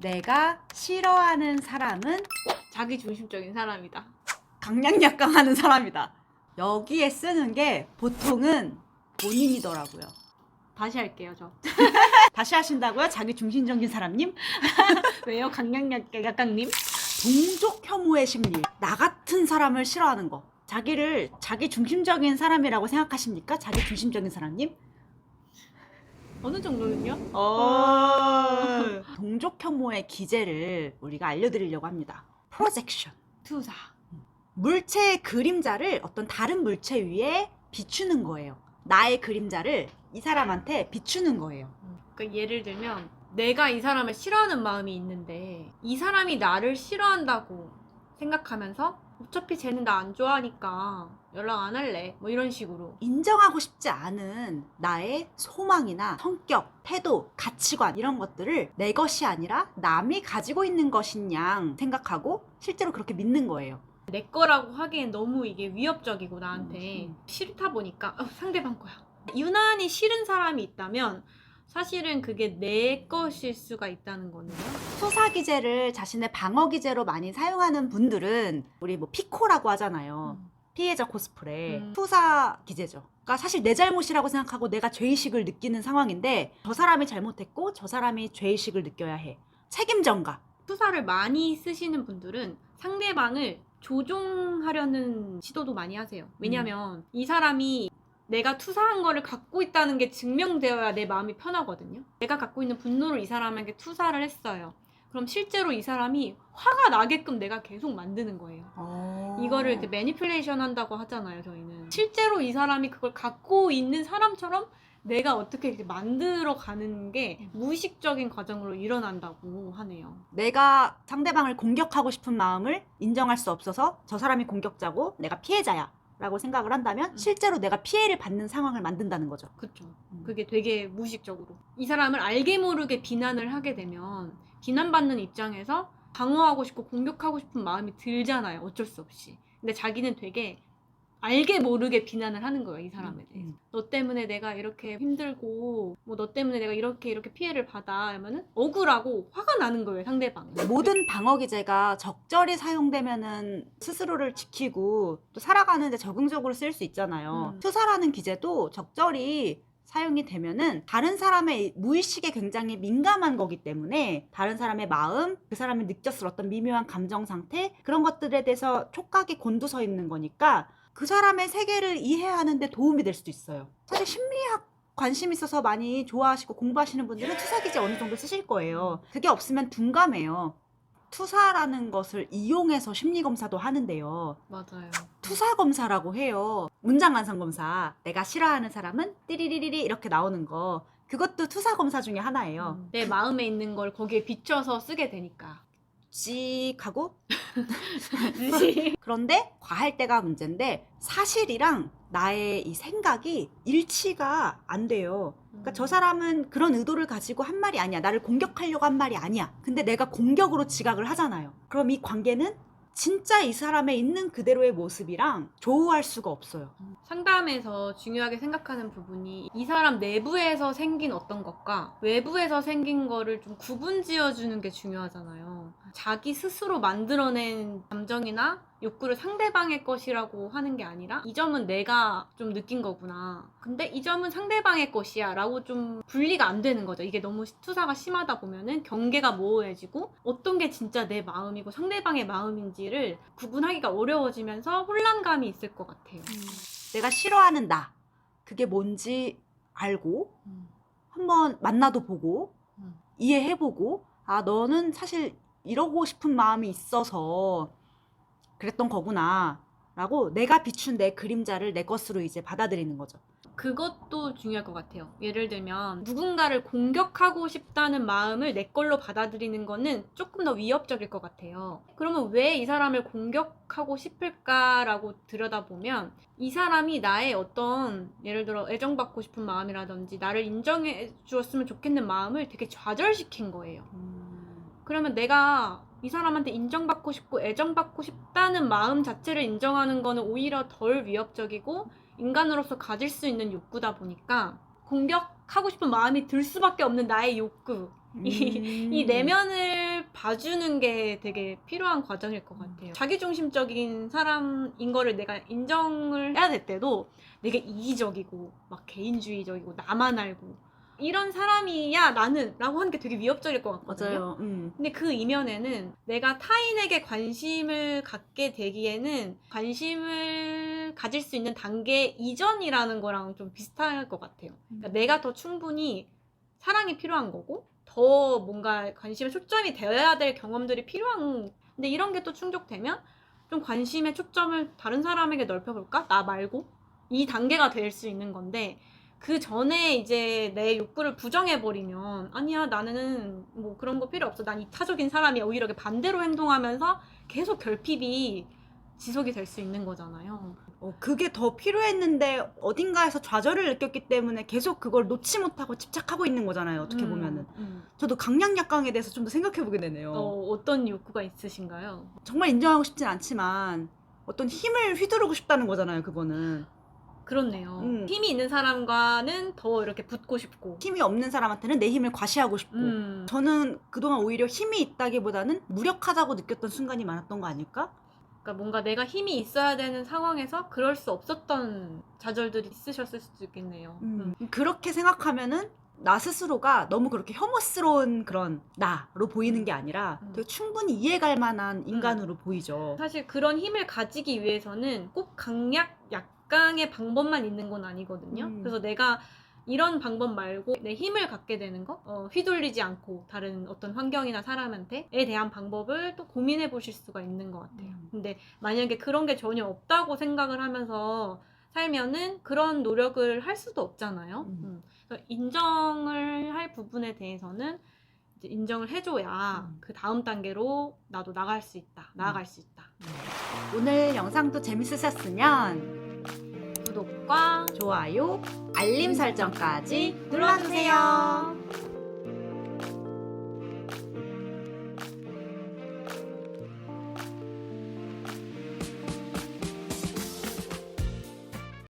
내가 싫어하는 사람은 자기 중심적인 사람이다. 강약약강하는 사람이다. 여기에 쓰는 게 보통은 본인이더라고요. 다시 할게요, 저. 다시 하신다고요? 자기 중심적인 사람님? 왜요? 강량약강님? 동족 혐오의 심리. 나 같은 사람을 싫어하는 거. 자기를 자기 중심적인 사람이라고 생각하십니까? 자기 중심적인 사람님? 어느 정도는요? 어. 동족 혐오의 기제를 우리가 알려드리려고 합니다. 프로젝션. 투사. 물체의 그림자를 어떤 다른 물체 위에 비추는 거예요. 나의 그림자를 이 사람한테 비추는 거예요. 그러니까 예를 들면 내가 이 사람을 싫어하는 마음이 있는데 이 사람이 나를 싫어한다고 생각하면서 어차피 쟤는 나 안 좋아하니까 연락 안 할래. 뭐 이런 식으로. 인정하고 싶지 않은 나의 소망이나 성격, 태도, 가치관 이런 것들을 내 것이 아니라 남이 가지고 있는 것인 양 생각하고 실제로 그렇게 믿는 거예요. 내 거라고 하기엔 너무 이게 위협적이고 나한테 음. 싫다 보니까 어, 상대방 거야. 유난히 싫은 사람이 있다면 사실은 그게 내 것일 수가 있다는 거네요. 수사 기제를 자신의 방어 기제로 많이 사용하는 분들은 우리 뭐 피코라고 하잖아요. 음. 피해자 코스프레 음. 투사 기제죠. 그러니까 사실 내 잘못이라고 생각하고 내가 죄의식을 느끼는 상황인데 저 사람이 잘못했고 저 사람이 죄의식을 느껴야 해. 책임 전가. 투사를 많이 쓰시는 분들은 상대방을 조종하려는 시도도 많이 하세요. 왜냐면 이 사람이 내가 투사한 거를 갖고 있다는 게 증명되어야 내 마음이 편하거든요. 내가 갖고 있는 분노를 이 사람에게 투사를 했어요. 그럼 실제로 이 사람이 화가 나게끔 내가 계속 만드는 거예요. 이거를 이제 매니플레이션 한다고 하잖아요, 저희는. 실제로 이 사람이 그걸 갖고 있는 사람처럼 내가 어떻게 이렇게 만들어 가는 게 무의식적인 과정으로 일어난다고 하네요. 내가 상대방을 공격하고 싶은 마음을 인정할 수 없어서 저 사람이 공격자고 내가 피해자야. 라고 생각을 한다면 음. 실제로 내가 피해를 받는 상황을 만든다는 거죠. 음. 그게 되게 무의식적으로. 이 사람을 알게 모르게 비난을 하게 되면 비난받는 입장에서 방어하고 싶고 공격하고 싶은 마음이 들잖아요. 어쩔 수 없이. 근데 자기는 되게 알게 모르게 비난을 하는 거예요. 이 사람에 대해서. 음. 너 때문에 내가 이렇게 힘들고 뭐 너 때문에 내가 이렇게 이렇게 피해를 받아 하면은 억울하고 화가 나는 거예요. 상대방. 모든 방어 기제가 적절히 사용되면은 스스로를 지키고 또 살아가는데 적응적으로 쓸 수 있잖아요. 음. 투사라는 기제도 적절히 사용이 되면은 다른 사람의 무의식에 굉장히 민감한 거기 때문에 다른 사람의 마음, 그 사람이 느꼈을 어떤 미묘한 감정 상태 그런 것들에 대해서 촉각이 곤두서 있는 거니까 그 사람의 세계를 이해하는데 도움이 될 수도 있어요. 사실 심리학 관심 있어서 많이 좋아하시고 공부하시는 분들은 투사 기제 어느 정도 쓰실 거예요. 그게 없으면 둔감해요. 투사라는 것을 이용해서 심리 검사도 하는데요. 맞아요. 투사 검사라고 해요. 문장 완성 검사. 내가 싫어하는 사람은 띠리리리리 이렇게 나오는 거. 그것도 투사 검사 중에 하나예요. 음, 내 마음에 있는 걸 거기에 비춰서 쓰게 되니까. 찍 하고 그런데 과할 때가 문제인데 사실이랑 나의 이 생각이 일치가 안 돼요. 그러니까 저 사람은 그런 의도를 가지고 한 말이 아니야. 나를 공격하려고 한 말이 아니야. 근데 내가 공격으로 지각을 하잖아요. 그럼 이 관계는 진짜 이 사람의 있는 그대로의 모습이랑 조우할 수가 없어요. 상담에서 중요하게 생각하는 부분이 이 사람 내부에서 생긴 어떤 것과 외부에서 생긴 거를 좀 구분 지어주는 게 중요하잖아요. 자기 스스로 만들어낸 감정이나 욕구를 상대방의 것이라고 하는 게 아니라 이 점은 내가 좀 느낀 거구나. 근데 이 점은 상대방의 것이야 라고 좀 분리가 안 되는 거죠. 이게 너무 투사가 심하다 보면은 경계가 모호해지고 어떤 게 진짜 내 마음이고 상대방의 마음인지를 구분하기가 어려워지면서 혼란감이 있을 것 같아요. 내가 싫어하는 나. 그게 뭔지 알고 한번 만나도 보고 음. 이해해보고 아 너는 사실 이러고 싶은 마음이 있어서 그랬던 거구나 라고 내가 비춘 내 그림자를 내 것으로 이제 받아들이는 거죠 그것도 중요할 것 같아요. 예를 들면 누군가를 공격하고 싶다는 마음을 내 걸로 받아들이는 거는 조금 더 위협적일 것 같아요. 그러면 왜 이 사람을 공격하고 싶을까라고 들여다보면 이 사람이 나의 어떤 예를 들어 애정받고 싶은 마음이라든지 나를 인정해 주었으면 좋겠는 마음을 되게 좌절시킨 거예요. 그러면 내가 이 사람한테 인정받고 싶고 애정받고 싶다는 마음 자체를 인정하는 거는 오히려 덜 위협적이고 인간으로서 가질 수 있는 욕구다 보니까 공격하고 싶은 마음이 들 수밖에 없는 나의 욕구. 이- 이 음. 내면을 봐주는 게 되게 필요한 과정일 것 같아요. 자기중심적인 사람인 거를 내가 인정을 해야 될 때도 되게 이기적이고 막 개인주의적이고 나만 알고 이런 사람이야 나는 라고 하는 게 되게 위협적일 것 같거든요. 맞아요. 음. 근데 그 이면에는 내가 타인에게 관심을 갖게 되기에는 관심을 가질 수 있는 단계 이전이라는 거랑 좀 비슷할 것 같아요. 그러니까 음. 내가 더 충분히 사랑이 필요한 거고 더 뭔가 관심의 초점이 되어야 될 경험들이 필요한 근데 이런 게 또 충족되면 좀 관심의 초점을 다른 사람에게 넓혀볼까? 나 말고 이 단계가 될 수 있는 건데 그 전에 이제 내 욕구를 부정해버리면 아니야 나는 뭐 그런 거 필요 없어 난 이타적인 사람이야 오히려 반대로 행동하면서 계속 결핍이 지속이 될 수 있는 거잖아요. 어, 그게 더 필요했는데 어딘가에서 좌절을 느꼈기 때문에 계속 그걸 놓지 못하고 집착하고 있는 거잖아요. 어떻게 음, 보면은. 음. 저도 강약약강에 대해서 좀 더 생각해 보게 되네요. 어, 어떤 욕구가 있으신가요? 정말 인정하고 싶진 않지만 어떤 힘을 휘두르고 싶다는 거잖아요. 그거는. 그렇네요. 음. 힘이 있는 사람과는 더 이렇게 붙고 싶고. 힘이 없는 사람한테는 내 힘을 과시하고 싶고. 음. 저는 그동안 오히려 힘이 있다기보다는 무력하다고 느꼈던 순간이 많았던 거 아닐까? 그러니까 뭔가 내가 힘이 있어야 되는 상황에서 그럴 수 없었던 좌절들이 있으셨을 수도 있겠네요. 음. 그렇게 생각하면은 나 스스로가 너무 그렇게 혐오스러운 그런 나로 보이는 게 아니라 음. 되게 충분히 이해갈 만한 인간으로 보이죠. 사실 그런 힘을 가지기 위해서는 꼭 강약 약 강의 방법만 있는 건 아니거든요. 음. 그래서 내가 이런 방법 말고 내 힘을 갖게 되는 거, 어, 휘둘리지 않고 다른 어떤 환경이나 사람한테에 대한 방법을 또 고민해 보실 수가 있는 것 같아요. 음. 근데 만약에 그런 게 전혀 없다고 생각을 하면서 살면은 그런 노력을 할 수도 없잖아요. 음. 음. 인정을 할 부분에 대해서는 인정을 해줘야 음. 그 다음 단계로 나도 나갈 수 있다, 나아갈 수 있다. 오늘 영상도 재밌으셨으면 구독과 좋아요, 알림 설정까지 눌러주세요.